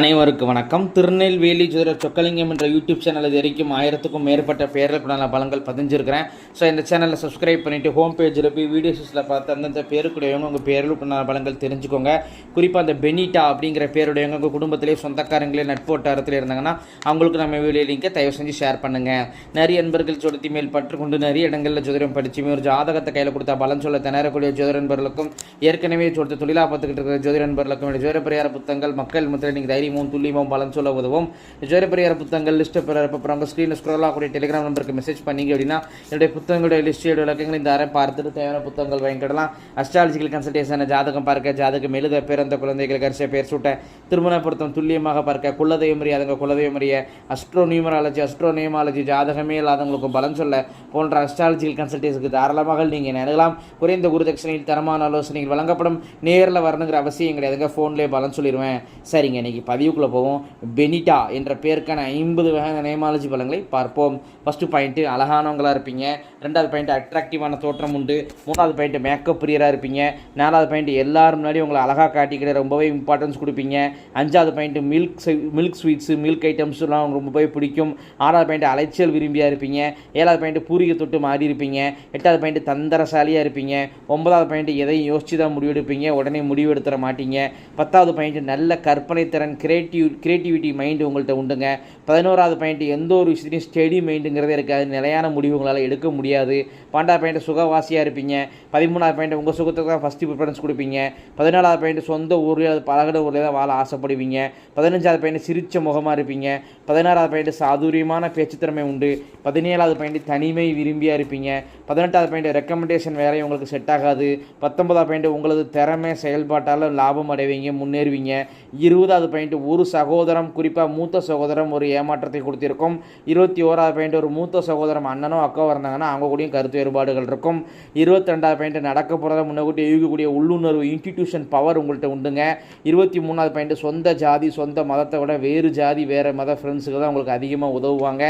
அனைவருக்கும் வணக்கம். திருநெல்வேலி ஜோதர சொக்கலிங்கம் என்ற யூடியூப் சேனல் இது வரைக்கும் ஆயிரத்துக்கும் மேற்பட்ட பேர்களுக்குண்டான பலங்கள் பதிஞ்சிருக்கிறேன். ஸோ இந்த சேனலை சப்ஸ்கிரைப் பண்ணிவிட்டு ஹோம் பேஜில் போய் வீடியோஸில் பார்த்து அந்தந்த பேருக்குடையவங்க உங்கள் பேர்களுக்குண்டான பலங்கள் தெரிஞ்சுக்கோங்க. குறிப்பாக அந்த பெனிட்டா அப்படிங்கிற பேருடையவங்க உங்கள் குடும்பத்திலே சொந்தக்காரங்களே நட்போட்டாரத்தில் இருந்தாங்கன்னா அவங்களுக்கு நம்ம வீடியோ லிங்கை தயவு செஞ்சு ஷேர் பண்ணுங்கள் நிறைய நண்பர்கள் சொலுத்தி மேல் பற்றுக்கொண்டு நிறைய இடங்களில் ஜோதிடம் படிச்சுமே ஒரு ஜாதகத்தை கையில் கொடுத்தா பலன் சொல்ல திணறக்கூடிய ஜோதிட நண்பர்களுக்கும் ஏற்கனவே ஜோதிட தொழிலாக பார்த்துக்கிட்டு இருக்கிற ஜோதிட நண்பர்களுக்கும் என்னுடைய ஜோதிட பரிகார புத்தகங்கள் மக்கள் மத்தியில் நீங்கள் தைரியமும் துல்லியமும் பலன் சொல்ல உதவும் ஜோதிட புத்தகங்கள் லிஸ்ட்டை பெற அப்புறம் உங்கள் ஸ்க்ரீனில் ஸ்க்ரோல் ஆகக்கூடிய டெலிகிராம் நம்பருக்கு மெசேஜ் பண்ணீங்க அப்படின்னா என்னுடைய புத்தகங்களுடைய லிஸ்டோட விளக்கங்கள் இந்த அரை பார்த்துட்டு தேவையான புத்தகங்கள் வாங்கிக்கிடலாம் அஸ்ட்ராலஜிக்கல் கன்சல்டேஷன் ஜாதகம் பார்க்க ஜாதகம் எழுத பிறந்த குழந்தைகள் கரிசியை பேர் சூட்ட திருமண பொருத்தம் துல்லியமாக பார்க்க குலதெய்வம் அறியாதவங்க குலதெய்வம் அறிய அஸ்ட்ரோ நியூமராலஜி அஸ்ட்ரோ நியூமாலஜி ஜாதகமே இல்லாதவங்களுக்கு பலன் சொல்ல போன்ற அஸ்ட்ராலஜிக்கல் கன்சல்டேஷனுக்கு தாராளமாக நீங்கள் நினைக்கலாம் குறைந்த குருதட்சணையில் தரமான ஆலோசனைகள் வழங்கப்படும் நேரில் வரணுங்கிற அவசியம் கிடையாதுங்க ஃபோன்லேயே பலன் சொல்லிடுவேன் சரிங்க இன்னைக்கு பதிவுக்குள்ளே போவோம். பெனிட்டா என்ற பேருக்கான ஐம்பது வகையான நேமாலஜி பலங்களை பார்ப்போம். ஃபஸ்ட்டு பாயிண்ட்டு அழகானவங்களாக இருப்பீங்க. ரெண்டாவது பாயிண்ட் அட்ராக்டிவான தோற்றம் உண்டு. மூணாவது பாயிண்ட் மேக்கப் பிரியராக இருப்பீங்க. நாலாவது பாயிண்ட் எல்லாரும் முன்னாடி உங்களை அழகாக காட்டிக்கிற ரொம்பவே இம்பார்ட்டன்ஸ் கொடுப்பீங்க. அஞ்சாவது point milk milk sweets milk ஐட்டம்ஸ்லாம் உங்களுக்கு ரொம்பவே பிடிக்கும். ஆறாவது பாயிண்ட் அலைச்சல் விரும்பியாக இருப்பீங்க. ஏழாவது பாயிண்ட் பூரிகை தொட்டு மாறி இருப்பீங்க. எட்டாவது பாயிண்ட் தந்திரசாலியாக இருப்பீங்க. ஒன்பதாவது பாயிண்ட் எதையும் யோசிச்சு தான் முடிவெடுப்பீங்க. உடனே முடிவெடுத்துட மாட்டீங்க. பத்தாவது பாயிண்ட் நல்ல கற்பனை திறன் கிரியேட்டிவ் கிரியேட்டிவிட்டி மைண்டு உங்கள்கிட்ட உண்டுங்க. பதினோராவது பாயிண்ட் எந்த ஒரு விஷயத்தையும் ஸ்டெடி மைண்டுங்கிறதே இருக்காது. நிலையான முடிவு உங்களால் எடுக்க முடியாது. பன்னெண்டாவது பாயிண்ட் சுகவாசியாக இருப்பீங்க. பதிமூணாவது பாயிண்ட் உங்கள் சுகத்துக்கு தான் ஃபஸ்ட்டு ப்ரிஃபரன்ஸ் கொடுப்பீங்க. பதினாலாவது பாயிண்ட் சொந்த ஊரில் அது பழகின ஊரில் தான் வாழ ஆசைப்படுவீங்க. பதினஞ்சாவது பாயிண்ட் சிரிச்ச முகமாக இருப்பீங்க. பதினாறாவது பாயிண்ட் சாதுரியமான பேச்சுத்திறமை உண்டு. பதினேழாவது பாயிண்ட் தனிமை விரும்பியாக இருப்பீங்க. பதினெட்டாவது பாயிண்ட் ரெக்கமெண்டேஷன் வேலையும் உங்களுக்கு செட் ஆகாது. பத்தொன்பதாவது பாயிண்ட் உங்களது திறமை செயல்பாட்டால் லாபம் அடைவீங்க முன்னேறுவீங்க. இருபதாவது பாயிண்ட் ஒரு சகோதரம் குறிப்பாக மூத்த சகோதரம் ஒரு ஏமாற்றத்தை கொடுத்திருக்கும். இருபத்தி ஓராவது பாயிண்ட் ஒரு மூத்த சகோதரம் அண்ணனோ அக்காவோ இருந்தாங்கன்னா அவங்க கூடயும் கருத்து வேறுபாடுகள் இருக்கும். இருபத்தி ரெண்டாவது பாயிண்ட் நடக்க போகிறத முன்னக்கூட்டி யூகிக்கக்கூடிய உள்ளுணர்வு இன்ஸ்டிடியூஷன் பவர் உங்கள்கிட்ட உண்டுங்க. இருபத்தி மூணாவது பாயிண்ட் சொந்த ஜாதி சொந்த மதத்தை விட வேறு ஜாதி வேறு மத ஃப்ரெண்ட்ஸுக்கு தான் உங்களுக்கு அதிகமாக உதவுவாங்க.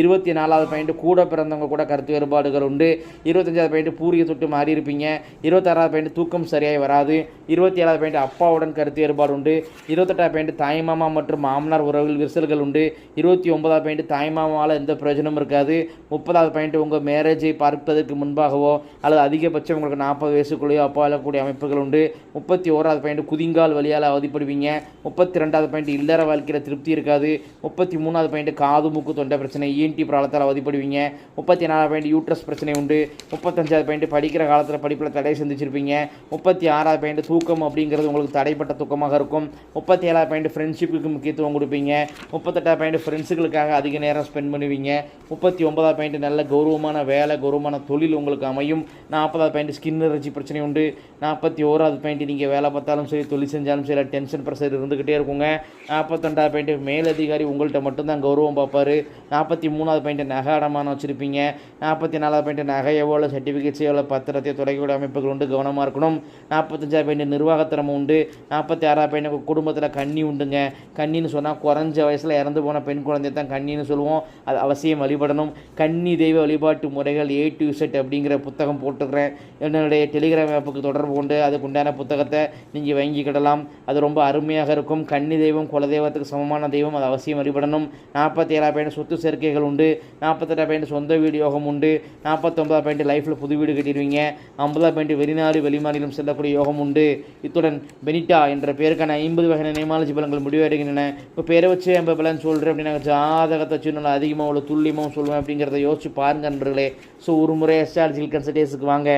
இருபத்தி நாலாவது பாயிண்ட் கூட பிறந்தவங்க கூட கருத்து வேறுபாடுகள் உண்டு. இருபத்தஞ்சாவது பாயிண்ட் பூரிய தொட்டு மாறி இருப்பீங்க. இருபத்தாறாவது பாயிண்ட் தூக்கம் சரியாக வராது. இருபத்தி ஏழாவது பாயிண்ட் அப்பாவுடன் கருத்து வேறுபாடு உண்டு. இருபத்தெட்டாவது பாயிண்ட் தாய்மாமா மற்றும் மாமனார் உறவுகள் விரிசல்கள் உண்டு. இருபத்தி ஒன்பதாவது பாயிண்ட் தாய்மாமாவால் எந்த பிரயோஜனமும் இருக்காது. முப்பதாவது பாயிண்ட் உங்கள் மேரேஜை பார்ப்பதற்கு முன்பாகவோ அல்லது அதிகபட்சம் உங்களுக்கு நாற்பது வயசுக்குள்ளேயோ அப்போ வாழக்கூடிய அமைப்புகள் உண்டு. முப்பத்தி ஓராவது பாயிண்ட் குதிங்கால் வழியால் அவதிப்படுவீங்க. முப்பத்தி ரெண்டாவது பாயிண்ட் இல்லற வாழ்க்கையில் திருப்தி இருக்காது. முப்பத்தி மூணாவது பாயிண்ட் காது மூக்கு தொண்டை பிரச்சனை இஎன்டி ப்ராப்ளத்தால் அவதிப்படுவீங்க. முப்பத்தி நாலாவது பாயிண்ட் யூட்ரஸ் பிரச்சனை உண்டு. முப்பத்தஞ்சாவது பாயிண்ட் படிக்கிற காலத்தில் படிப்பில் தடை சந்திச்சிருப்பீங்க முப்பத்தி ஆறாவது பாயிண்ட் தூக்கம் அப்படிங்கிறது உங்களுக்கு தடைப்பட்ட தூக்கமாக இருக்கும். முப்பத்தி ஏழாவது பாயிண்ட் ஃப்ரெண்ட்ஷிப்புக்கு முக்கியத்துவம் கொடுப்பீங்க. முப்பத்தெட்டாம் பாயிண்ட் ஃப்ரெண்ட்ஸுகளுக்காக அதிக நேரம் ஸ்பெண்ட் பண்ணுவீங்க. முப்பத்தி ஒன்பதாவது பாயிண்ட் நல்ல கௌரவமான வேலை கௌரவமான தொழில் உங்களுக்கு அமையும். நாற்பதாவது பாயிண்ட் ஸ்கின் அலர்ஜி பிரச்சனை உண்டு. நாற்பத்தி ஓராவது பாயிண்ட் நீங்கள் வேலை பார்த்தாலும் சரி தொழில் செஞ்சாலும் சரி டென்ஷன் ப்ரெஷர் இருந்துக்கிட்டே இருக்குங்க. நாற்பத்தெண்டாவது பாயிண்ட் மேலதிகாரி உங்கள்கிட்ட மட்டும்தான் கௌரவம் பார்ப்பார். நாற்பத்தி மூணாவது பாயிண்ட் நகை அடமானம் வச்சுருப்பீங்க. நாற்பத்தி நாலாவது பாயிண்ட் நகையவோ இல்லை சர்டிஃபிகேட்ஸோ எவ்வளோ பத்திரத்தை தொடங்கக்கூடிய அமைப்புகள் உண்டு கவனமாக இருக்கணும். நாற்பத்தஞ்சாவது பாயிண்ட் நிர்வாகத்திறமை உண்டு. நாற்பத்தி ஆறாவது பாயிண்ட் குடும்பத்தில் கண்ணி உண்டுங்க. கன்னின்னு சொன்னால் குறைஞ்ச வயசில் இறந்து போன பெண் குழந்தை தான் கன்னின்னு சொல்லுவோம். அது அவசியம் வழிபடணும். கன்னி தெய்வ வழிபாட்டு முறைகள் ஏ டு செட் அப்படிங்கிற புத்தகம் போட்டுக்கிறேன் என்னுடைய டெலிகிராம் ஆப்புக்கு தொடர்பு கொண்டு அதுக்கு உண்டான புத்தகத்தை நீங்கள் வாங்கிக்கிடலாம். அது ரொம்ப அருமையாக இருக்கும். கன்னி தெய்வம் குலதெய்வத்துக்கு சமமான தெய்வம் அது அவசியம் வழிபடணும். நாற்பத்தி ஏழாவது பாயிண்ட் சொத்து சேர்க்கைகள் உண்டு. நாற்பத்தெட்டா பாயிண்ட் சொந்த வீடு யோகம் உண்டு. நாற்பத்தொம்பதாவது பாயிண்ட் லைஃப்பில் புது வீடு கட்டிடுவீங்க. ஐம்பதா பாயிண்ட் வெளிநாடு வெளிமாநிலம் செல்லக்கூடிய யோகம் உண்டு. இத்துடன் பெனிட்டா என்ற பேருக்கான ஐம்பது வகையான நேமாலஜி பலன்கள் முடிவடைகின்றன இப்போ பேரை வச்சு எம்ப பலன் சொல்கிறேன் அப்படின்னா ஜாதகத்தை வச்சு நல்லா அதிகமாக அவ்வளோ துல்லியமாக சொல்லுவேன் அப்படிங்கிறத யோசிச்சு பாருங்க நண்பர்களே. ஸோ ஒரு முறை அஸ்ட்ராலஜிக்கல் கன்சல்டேஷனுக்கு வாங்க.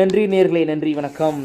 நன்றி நேர்களே நன்றி வணக்கம்.